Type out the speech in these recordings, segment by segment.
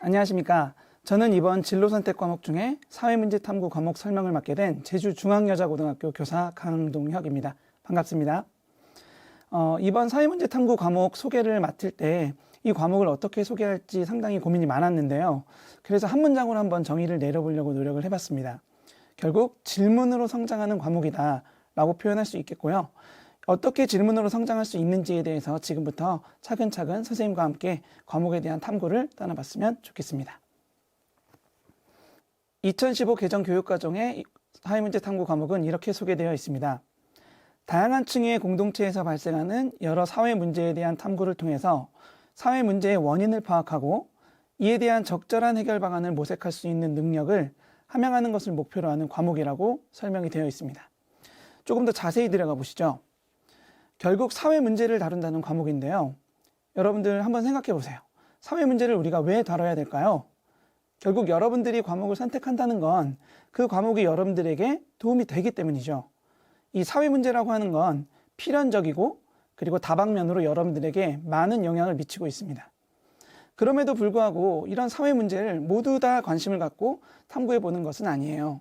안녕하십니까. 저는 이번 진로 선택 과목 중에 사회문제 탐구 과목 설명을 맡게 된 제주중앙여자고등학교 교사 강동혁입니다. 반갑습니다. 어, 이번 사회문제 탐구 과목 소개를 맡을 때 이 과목을 어떻게 소개할지 상당히 고민이 많았는데요. 그래서 한 문장으로 한번 정의를 내려보려고 노력을 해봤습니다. 결국 질문으로 성장하는 과목이다 라고 표현할 수 있겠고요. 어떻게 질문으로 성장할 수 있는지에 대해서 지금부터 차근차근 선생님과 함께 과목에 대한 탐구를 떠나봤으면 좋겠습니다. 2015 개정 교육과정의 사회문제 탐구 과목은 이렇게 소개되어 있습니다. 다양한 층의 공동체에서 발생하는 여러 사회 문제에 대한 탐구를 통해서 사회 문제의 원인을 파악하고 이에 대한 적절한 해결 방안을 모색할 수 있는 능력을 함양하는 것을 목표로 하는 과목이라고 설명이 되어 있습니다. 조금 더 자세히 들어가 보시죠. 결국 사회 문제를 다룬다는 과목인데요. 여러분들 한번 생각해 보세요. 사회 문제를 우리가 왜 다뤄야 될까요? 결국 여러분들이 과목을 선택한다는 건 그 과목이 여러분들에게 도움이 되기 때문이죠. 이 사회 문제라고 하는 건 필연적이고 그리고 다방면으로 여러분들에게 많은 영향을 미치고 있습니다. 그럼에도 불구하고 이런 사회 문제를 모두 다 관심을 갖고 탐구해 보는 것은 아니에요.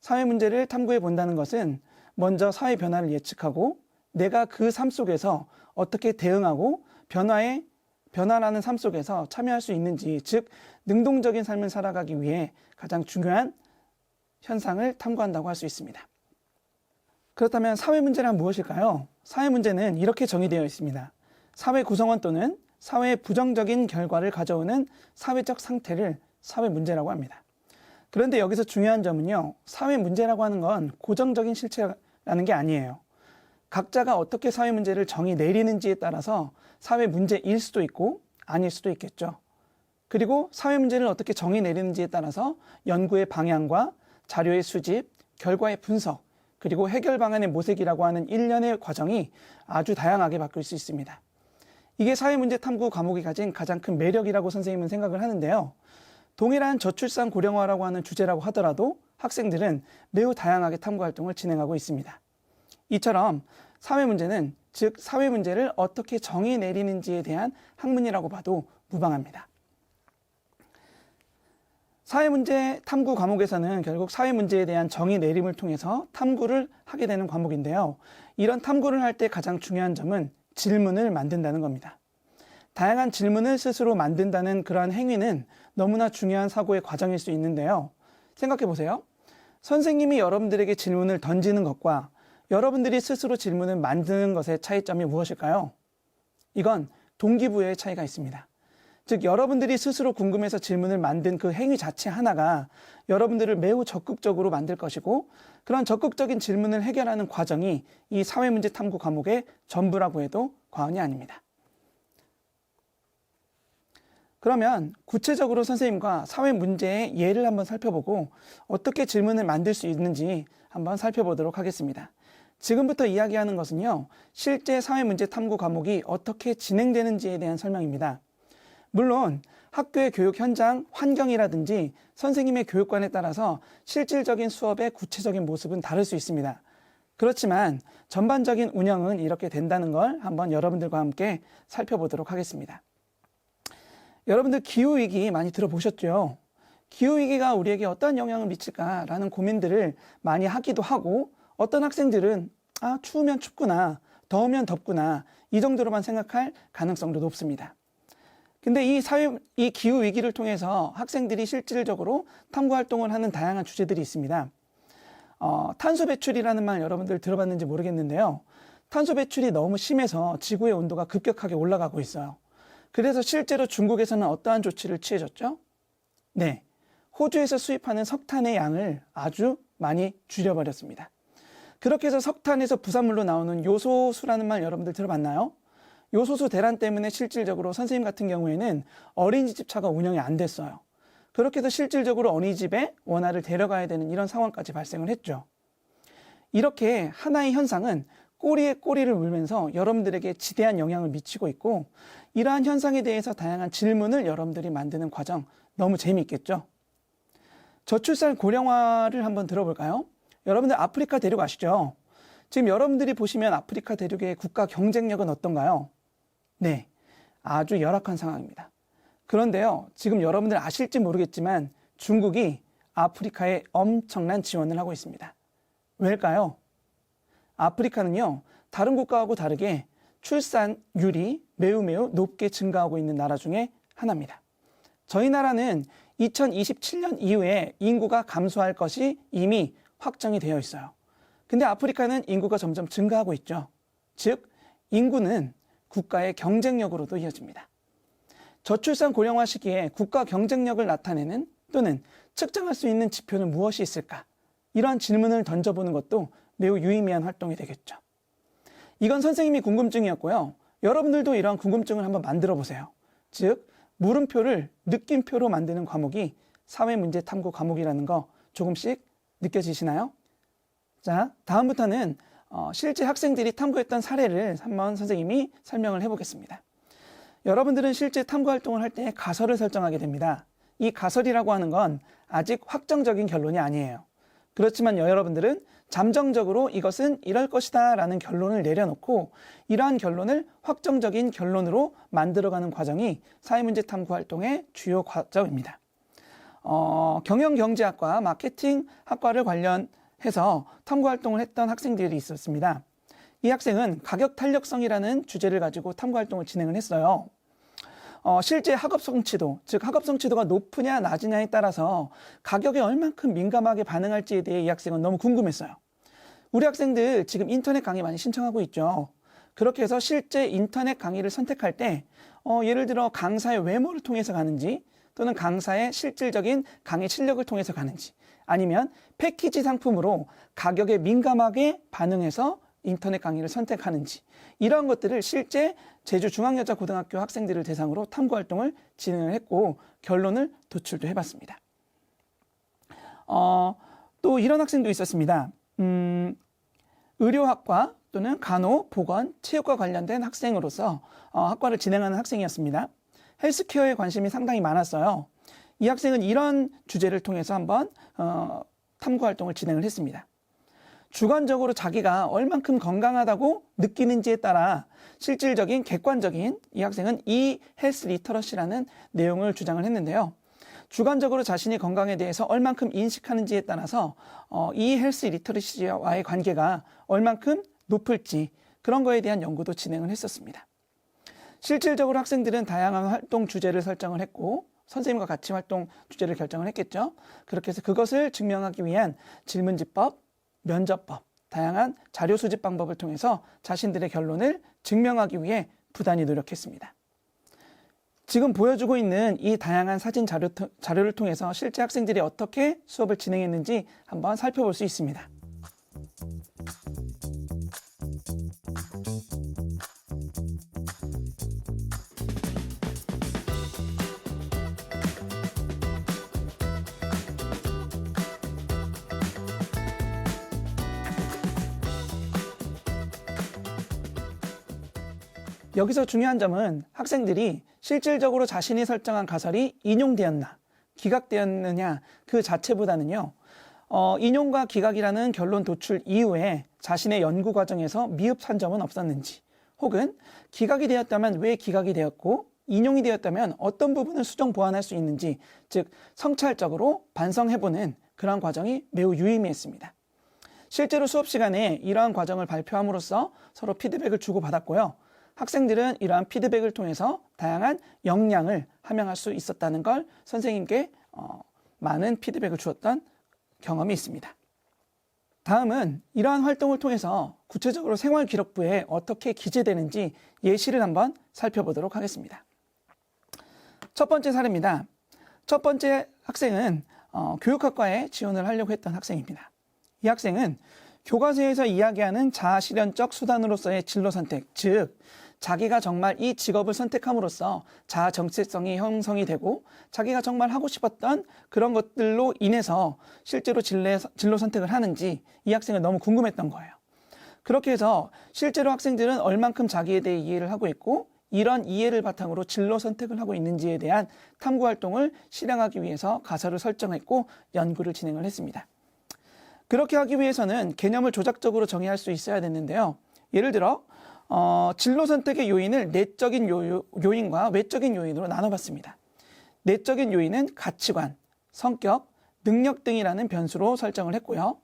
사회 문제를 탐구해 본다는 것은 먼저 사회 변화를 예측하고 내가 그 삶 속에서 어떻게 대응하고 변화에 변화라는 삶 속에서 참여할 수 있는지, 즉 능동적인 삶을 살아가기 위해 가장 중요한 현상을 탐구한다고 할 수 있습니다. 그렇다면 사회 문제란 무엇일까요? 사회 문제는 이렇게 정의되어 있습니다. 사회 구성원 또는 사회의 부정적인 결과를 가져오는 사회적 상태를 사회 문제라고 합니다. 그런데 여기서 중요한 점은요, 사회 문제라고 하는 건 고정적인 실체라는 게 아니에요. 각자가 어떻게 사회 문제를 정의 내리는지에 따라서 사회 문제일 수도 있고 아닐 수도 있겠죠. 그리고 사회 문제를 어떻게 정의 내리는지에 따라서 연구의 방향과 자료의 수집, 결과의 분석, 그리고 해결 방안의 모색이라고 하는 일련의 과정이 아주 다양하게 바뀔 수 있습니다. 이게 사회 문제 탐구 과목이 가진 가장 큰 매력이라고 선생님은 생각을 하는데요. 동일한 저출산 고령화라고 하는 주제라고 하더라도 학생들은 매우 다양하게 탐구 활동을 진행하고 있습니다. 이처럼 사회 문제는 즉 사회 문제를 어떻게 정의 내리는지에 대한 학문이라고 봐도 무방합니다. 사회 문제 탐구 과목에서는 결국 사회 문제에 대한 정의 내림을 통해서 탐구를 하게 되는 과목인데요. 이런 탐구를 할 때 가장 중요한 점은 질문을 만든다는 겁니다. 다양한 질문을 스스로 만든다는 그러한 행위는 너무나 중요한 사고의 과정일 수 있는데요. 생각해 보세요. 선생님이 여러분들에게 질문을 던지는 것과 여러분들이 스스로 질문을 만드는 것의 차이점이 무엇일까요? 이건 동기부여의 차이가 있습니다. 즉 여러분들이 스스로 궁금해서 질문을 만든 그 행위 자체 하나가 여러분들을 매우 적극적으로 만들 것이고 그런 적극적인 질문을 해결하는 과정이 이 사회문제 탐구 과목의 전부라고 해도 과언이 아닙니다. 그러면 구체적으로 선생님과 사회 문제의 예를 한번 살펴보고 어떻게 질문을 만들 수 있는지 한번 살펴보도록 하겠습니다. 지금부터 이야기하는 것은요, 실제 사회 문제 탐구 과목이 어떻게 진행되는지에 대한 설명입니다. 물론 학교의 교육 현장 환경이라든지 선생님의 교육관에 따라서 실질적인 수업의 구체적인 모습은 다를 수 있습니다. 그렇지만 전반적인 운영은 이렇게 된다는 걸 한번 여러분들과 함께 살펴보도록 하겠습니다. 여러분들 기후위기 많이 들어보셨죠? 기후위기가 우리에게 어떤 영향을 미칠까라는 고민들을 많이 하기도 하고 어떤 학생들은 아, 추우면 춥구나, 더우면 덥구나, 이 정도로만 생각할 가능성도 높습니다. 근데 이 사회, 이 기후 위기를 통해서 학생들이 실질적으로 탐구 활동을 하는 다양한 주제들이 있습니다. 어, 탄소 배출이라는 말 여러분들 들어봤는지 모르겠는데요. 탄소 배출이 너무 심해서 지구의 온도가 급격하게 올라가고 있어요. 그래서 실제로 중국에서는 어떠한 조치를 취해졌죠? 네. 호주에서 수입하는 석탄의 양을 아주 많이 줄여버렸습니다. 그렇게 해서 석탄에서 부산물로 나오는 요소수라는 말 여러분들 들어봤나요? 요소수 대란 때문에 실질적으로 선생님 같은 경우에는 어린이집 차가 운영이 안 됐어요. 그렇게 해서 실질적으로 어린이집에 원화를 데려가야 되는 이런 상황까지 발생을 했죠. 이렇게 하나의 현상은 꼬리에 꼬리를 물면서 여러분들에게 지대한 영향을 미치고 있고 이러한 현상에 대해서 다양한 질문을 여러분들이 만드는 과정 너무 재미있겠죠? 저출산 고령화를 한번 들어볼까요? 여러분들 아프리카 대륙 아시죠? 지금 여러분들이 보시면 아프리카 대륙의 국가 경쟁력은 어떤가요? 네. 아주 열악한 상황입니다. 그런데요, 지금 여러분들 아실지 모르겠지만 중국이 아프리카에 엄청난 지원을 하고 있습니다. 왜일까요? 아프리카는요, 다른 국가하고 다르게 출산율이 매우 매우 높게 증가하고 있는 나라 중에 하나입니다. 저희 나라는 2027년 이후에 인구가 감소할 것이 이미 확정이 되어 있어요. 근데 아프리카는 인구가 점점 증가하고 있죠. 즉, 인구는 국가의 경쟁력으로도 이어집니다. 저출산 고령화 시기에 국가 경쟁력을 나타내는 또는 측정할 수 있는 지표는 무엇이 있을까? 이러한 질문을 던져보는 것도 매우 유의미한 활동이 되겠죠. 이건 선생님이 궁금증이었고요. 여러분들도 이러한 궁금증을 한번 만들어 보세요. 즉, 물음표를 느낌표로 만드는 과목이 사회문제 탐구 과목이라는 거 조금씩 느껴지시나요? 자, 다음부터는 어, 실제 학생들이 탐구했던 사례를 한번 선생님이 설명을 해보겠습니다. 여러분들은 실제 탐구 활동을 할 때 가설을 설정하게 됩니다. 이 가설이라고 하는 건 아직 확정적인 결론이 아니에요. 그렇지만 여러분들은 잠정적으로 이것은 이럴 것이다 라는 결론을 내려놓고 이러한 결론을 확정적인 결론으로 만들어가는 과정이 사회문제 탐구 활동의 주요 과정입니다. 어, 경영경제학과 마케팅학과를 관련해서 탐구 활동을 했던 학생들이 있었습니다. 이 학생은 가격 탄력성이라는 주제를 가지고 탐구 활동을 진행을 했어요. 어, 실제 학업 성취도, 즉 학업 성취도가 높으냐 낮으냐에 따라서 가격에 얼만큼 민감하게 반응할지에 대해 이 학생은 너무 궁금했어요. 우리 학생들 지금 인터넷 강의 많이 신청하고 있죠. 그렇게 해서 실제 인터넷 강의를 선택할 때, 어, 예를 들어 강사의 외모를 통해서 가는지, 또는 강사의 실질적인 강의 실력을 통해서 가는지, 아니면 패키지 상품으로 가격에 민감하게 반응해서 인터넷 강의를 선택하는지 이러한 것들을 실제 제주 중앙여자고등학교 학생들을 대상으로 탐구 활동을 진행을 했고 결론을 도출도 해봤습니다. 어, 또 이런 학생도 있었습니다. 음, 의료학과 또는 간호, 보건, 체육과 관련된 학생으로서 어, 학과를 진행하는 학생이었습니다. 헬스케어에 관심이 상당히 많았어요. 이 학생은 이런 주제를 통해서 한번 어, 탐구 활동을 진행을 했습니다. 주관적으로 자기가 얼만큼 건강하다고 느끼는지에 따라 실질적인 객관적인 이 학생은 이 헬스 리터러시라는 내용을 주장을 했는데요. 주관적으로 자신이 건강에 대해서 얼만큼 인식하는지에 따라서 어, 이 헬스 리터러시와의 관계가 얼만큼 높을지 그런 거에 대한 연구도 진행을 했었습니다. 실질적으로 학생들은 다양한 활동 주제를 설정을 했고 선생님과 같이 활동 주제를 결정을 했겠죠. 그렇게 해서 그것을 증명하기 위한 질문지법, 면접법, 다양한 자료 수집 방법을 통해서 자신들의 결론을 증명하기 위해 부단히 노력했습니다. 지금 보여주고 있는 이 다양한 사진 자료, 자료를 통해서 실제 학생들이 어떻게 수업을 진행했는지 한번 살펴볼 수 있습니다. 여기서 중요한 점은 학생들이 실질적으로 자신이 설정한 가설이 인용되었나, 기각되었느냐 그 자체보다는요, 어, 인용과 기각이라는 결론 도출 이후에 자신의 연구 과정에서 미흡한 점은 없었는지, 혹은 기각이 되었다면 왜 기각이 되었고, 인용이 되었다면 어떤 부분을 수정 보완할 수 있는지, 즉, 성찰적으로 반성해보는 그러한 과정이 매우 유의미했습니다. 실제로 수업 시간에 이러한 과정을 발표함으로써 서로 피드백을 주고받았고요. 학생들은 이러한 피드백을 통해서 다양한 역량을 함양할 수 있었다는 걸 선생님께 어, 많은 피드백을 주었던 경험이 있습니다. 다음은 이러한 활동을 통해서 구체적으로 생활 기록부에 어떻게 기재되는지 예시를 한번 살펴보도록 하겠습니다. 첫 번째 사례입니다. 첫 번째 학생은 어, 교육학과에 지원을 하려고 했던 학생입니다. 이 학생은 교과서에서 이야기하는 자아실현적 수단으로서의 진로 선택, 즉 자기가 정말 이 직업을 선택함으로써 자아 정체성이 형성이 되고 자기가 정말 하고 싶었던 그런 것들로 인해서 실제로 진로, 진로 선택을 하는지 이 학생은 너무 궁금했던 거예요. 그렇게 해서 실제로 학생들은 얼만큼 자기에 대해 이해를 하고 있고 이런 이해를 바탕으로 진로 선택을 하고 있는지에 대한 탐구 활동을 실행하기 위해서 가설을 설정했고 연구를 진행을 했습니다. 그렇게 하기 위해서는 개념을 조작적으로 정의할 수 있어야 됐는데요. 예를 들어 어, 진로 선택의 요인을 내적인 요, 요인과 외적인 요인으로 나눠봤습니다. 내적인 요인은 가치관, 성격, 능력 등이라는 변수로 설정을 했고요.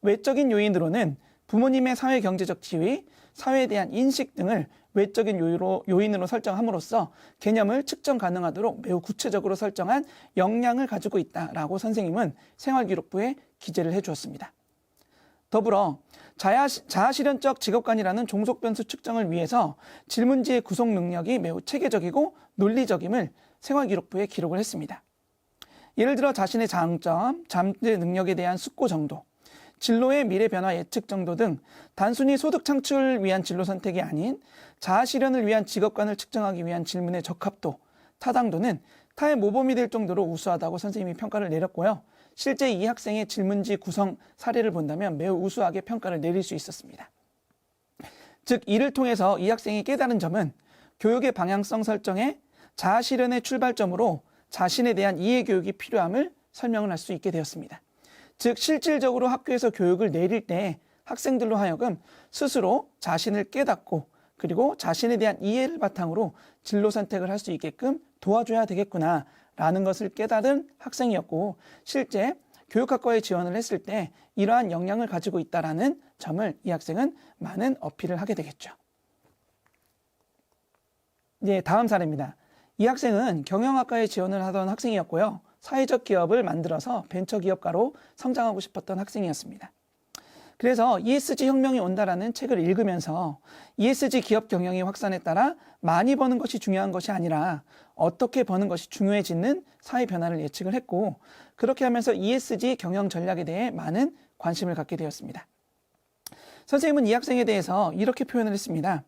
외적인 요인으로는 부모님의 사회 경제적 지위, 사회에 대한 인식 등을 외적인 요인으로, 요인으로 설정함으로써 개념을 측정 가능하도록 매우 구체적으로 설정한 역량을 가지고 있다라고 선생님은 생활기록부에 기재를 해주었습니다. 더불어 자아, 자아실현적 직업관이라는 종속 변수 측정을 위해서 질문지의 구성 능력이 매우 체계적이고 논리적임을 생활기록부에 기록을 했습니다. 예를 들어 자신의 장점, 잠재 능력에 대한 숙고 정도, 진로의 미래 변화 예측 정도 등 단순히 소득 창출을 위한 진로 선택이 아닌 자아 실현을 위한 직업관을 측정하기 위한 질문의 적합도, 타당도는 타의 모범이 될 정도로 우수하다고 선생님이 평가를 내렸고요. 실제 이 학생의 질문지 구성 사례를 본다면 매우 우수하게 평가를 내릴 수 있었습니다. 즉, 이를 통해서 이 학생이 깨달은 점은 교육의 방향성 설정에 자아 실현의 출발점으로 자신에 대한 이해 교육이 필요함을 설명을 할 수 있게 되었습니다. 즉, 실질적으로 학교에서 교육을 내릴 때 학생들로 하여금 스스로 자신을 깨닫고 그리고 자신에 대한 이해를 바탕으로 진로 선택을 할 수 있게끔 도와줘야 되겠구나 라는 것을 깨달은 학생이었고 실제 교육학과에 지원을 했을 때 이러한 역량을 가지고 있다라는 점을 이 학생은 많은 어필을 하게 되겠죠. 네, 다음 사례입니다. 이 학생은 경영학과에 지원을 하던 학생이었고요. 사회적 기업을 만들어서 벤처기업가로 성장하고 싶었던 학생이었습니다. 그래서 ESG 혁명이 온다라는 책을 읽으면서 ESG 기업 경영의 확산에 따라 많이 버는 것이 중요한 것이 아니라 어떻게 버는 것이 중요해지는 사회 변화를 예측을 했고 그렇게 하면서 ESG 경영 전략에 대해 많은 관심을 갖게 되었습니다. 선생님은 이 학생에 대해서 이렇게 표현을 했습니다.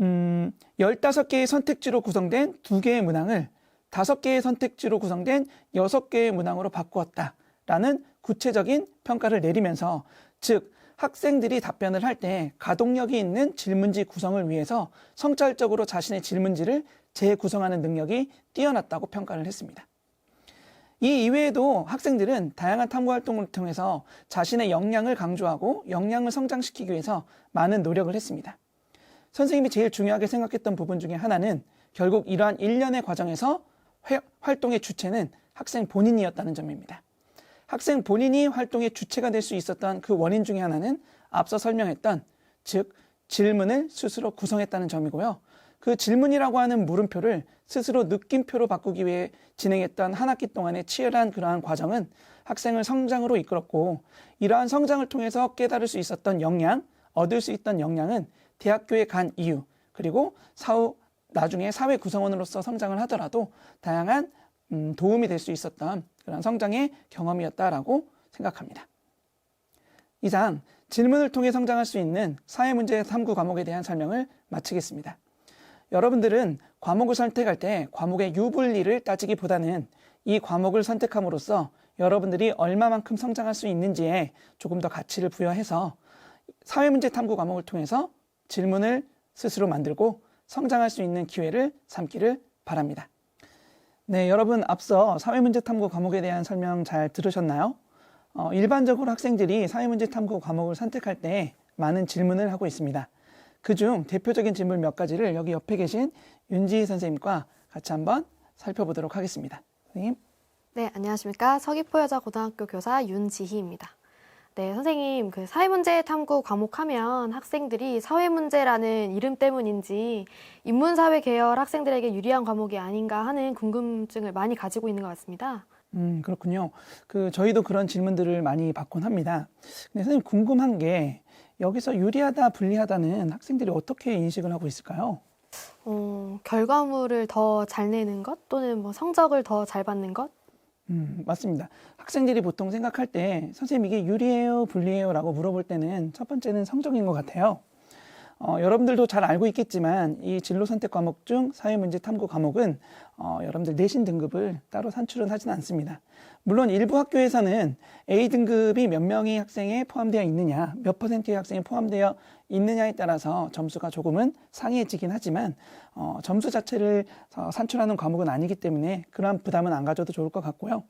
음, 15개의 선택지로 구성된 2개의 문항을 5개의 선택지로 구성된 6개의 문항으로 바꾸었다. 라는 구체적인 평가를 내리면서 즉 학생들이 답변을 할 때 가동력이 있는 질문지 구성을 위해서 성찰적으로 자신의 질문지를 재구성하는 능력이 뛰어났다고 평가를 했습니다. 이 이외에도 학생들은 다양한 탐구 활동을 통해서 자신의 역량을 강조하고 역량을 성장시키기 위해서 많은 노력을 했습니다. 선생님이 제일 중요하게 생각했던 부분 중에 하나는 결국 이러한 일련의 과정에서 활동의 주체는 학생 본인이었다는 점입니다. 학생 본인이 활동의 주체가 될 수 있었던 그 원인 중에 하나는 앞서 설명했던 즉 질문을 스스로 구성했다는 점이고요. 그 질문이라고 하는 물음표를 스스로 느낌표로 바꾸기 위해 진행했던 한 학기 동안의 치열한 그러한 과정은 학생을 성장으로 이끌었고 이러한 성장을 통해서 깨달을 수 있었던 역량, 얻을 수 있던 역량은 대학교에 간 이유 그리고 사후 나중에 사회 구성원으로서 성장을 하더라도 다양한 음, 도움이 될 수 있었던 그런 성장의 경험이었다라고 생각합니다. 이상 질문을 통해 성장할 수 있는 사회문제 탐구 과목에 대한 설명을 마치겠습니다. 여러분들은 과목을 선택할 때 과목의 유불리를 따지기보다는 이 과목을 선택함으로써 여러분들이 얼마만큼 성장할 수 있는지에 조금 더 가치를 부여해서 사회문제 탐구 과목을 통해서 질문을 스스로 만들고 성장할 수 있는 기회를 삼기를 바랍니다. 네, 여러분 앞서 사회문제 탐구 과목에 대한 설명 잘 들으셨나요? 어, 일반적으로 학생들이 사회문제 탐구 과목을 선택할 때 많은 질문을 하고 있습니다. 그중 대표적인 질문 몇 가지를 여기 옆에 계신 윤지 선생님과 같이 한번 살펴보도록 하겠습니다. 선생님. 네, 안녕하십니까. 서귀포여자고등학교 교사 윤지희입니다. 네, 선생님, 그 사회문제 탐구 과목 하면 학생들이 사회문제라는 이름 때문인지 인문사회 계열 학생들에게 유리한 과목이 아닌가 하는 궁금증을 많이 가지고 있는 것 같습니다. 음, 그렇군요. 그, 저희도 그런 질문들을 많이 받곤 합니다. 근데 선생님 궁금한 게 여기서 유리하다, 불리하다는 학생들이 어떻게 인식을 하고 있을까요? 어, 결과물을 더 잘 내는 것 또는 뭐 성적을 더 잘 받는 것? 음, 맞습니다. 학생들이 보통 생각할 때 선생님 이게 유리해요, 불리해요 라고 물어볼 때는 첫 번째는 성적인 것 같아요. 어, 여러분들도 잘 알고 있겠지만 이 진로 선택 과목 중 사회문제 탐구 과목은 어, 여러분들 내신 등급을 따로 산출은 하진 않습니다. 물론 일부 학교에서는 A 등급이 몇 명의 학생에 포함되어 있느냐, 몇 퍼센트의 학생이 포함되어 있느냐에 따라서 점수가 조금은 상이해지긴 하지만 어, 점수 자체를 어, 산출하는 과목은 아니기 때문에 그러한 부담은 안 가져도 좋을 것 같고요.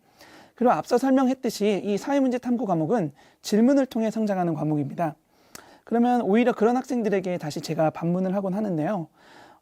그리고 앞서 설명했듯이 이 사회문제 탐구 과목은 질문을 통해 성장하는 과목입니다. 그러면 오히려 그런 학생들에게 다시 제가 반문을 하곤 하는데요.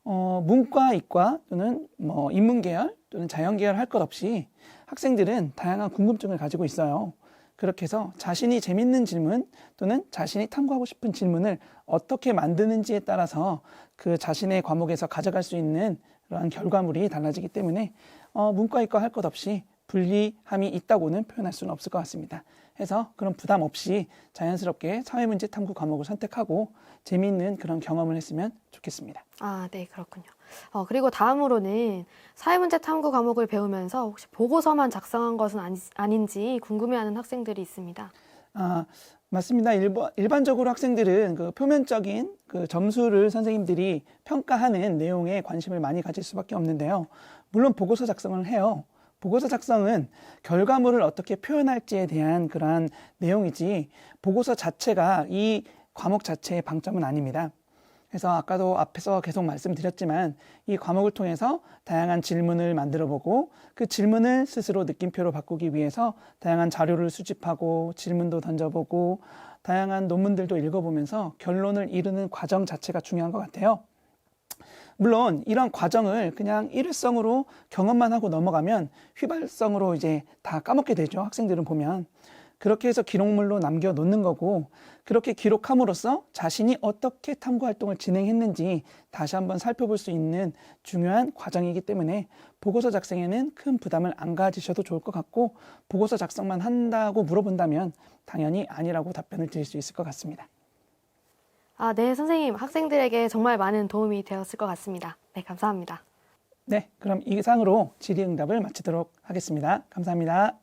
어, 문과, 이과 또는 뭐 인문계열 또는 자연계열 할 것 없이 학생들은 다양한 궁금증을 가지고 있어요. 그렇게 해서 자신이 재밌는 질문 또는 자신이 탐구하고 싶은 질문을 어떻게 만드는지에 따라서 그 자신의 과목에서 가져갈 수 있는 그러한 결과물이 달라지기 때문에 어, 문과, 이과 할 것 없이 불리함이 있다고는 표현할 수는 없을 것 같습니다. 해서 그런 부담 없이 자연스럽게 사회문제 탐구 과목을 선택하고 재미있는 그런 경험을 했으면 좋겠습니다. 아, 네, 그렇군요. 어, 그리고 다음으로는 사회문제 탐구 과목을 배우면서 혹시 보고서만 작성한 것은 아니, 아닌지 궁금해하는 학생들이 있습니다. 아, 맞습니다. 일반, 일반적으로 학생들은 그 표면적인 그 점수를 선생님들이 평가하는 내용에 관심을 많이 가질 수밖에 없는데요. 물론 보고서 작성을 해요. 보고서 작성은 결과물을 어떻게 표현할지에 대한 그러한 내용이지 보고서 자체가 이 과목 자체의 방점은 아닙니다. 그래서 아까도 앞에서 계속 말씀드렸지만 이 과목을 통해서 다양한 질문을 만들어 보고 그 질문을 스스로 느낌표로 바꾸기 위해서 다양한 자료를 수집하고 질문도 던져보고 다양한 논문들도 읽어보면서 결론을 이루는 과정 자체가 중요한 것 같아요. 물론 이런 과정을 그냥 일회성으로 경험만 하고 넘어가면 휘발성으로 이제 다 까먹게 되죠. 학생들은 보면. 그렇게 해서 기록물로 남겨 놓는 거고 그렇게 기록함으로써 자신이 어떻게 탐구 활동을 진행했는지 다시 한번 살펴볼 수 있는 중요한 과정이기 때문에 보고서 작성에는 큰 부담을 안 가지셔도 좋을 것 같고 보고서 작성만 한다고 물어본다면 당연히 아니라고 답변을 드릴 수 있을 것 같습니다. 아, 네, 선생님. 학생들에게 정말 많은 도움이 되었을 것 같습니다. 네, 감사합니다. 네, 그럼 이상으로 질의응답을 마치도록 하겠습니다. 감사합니다.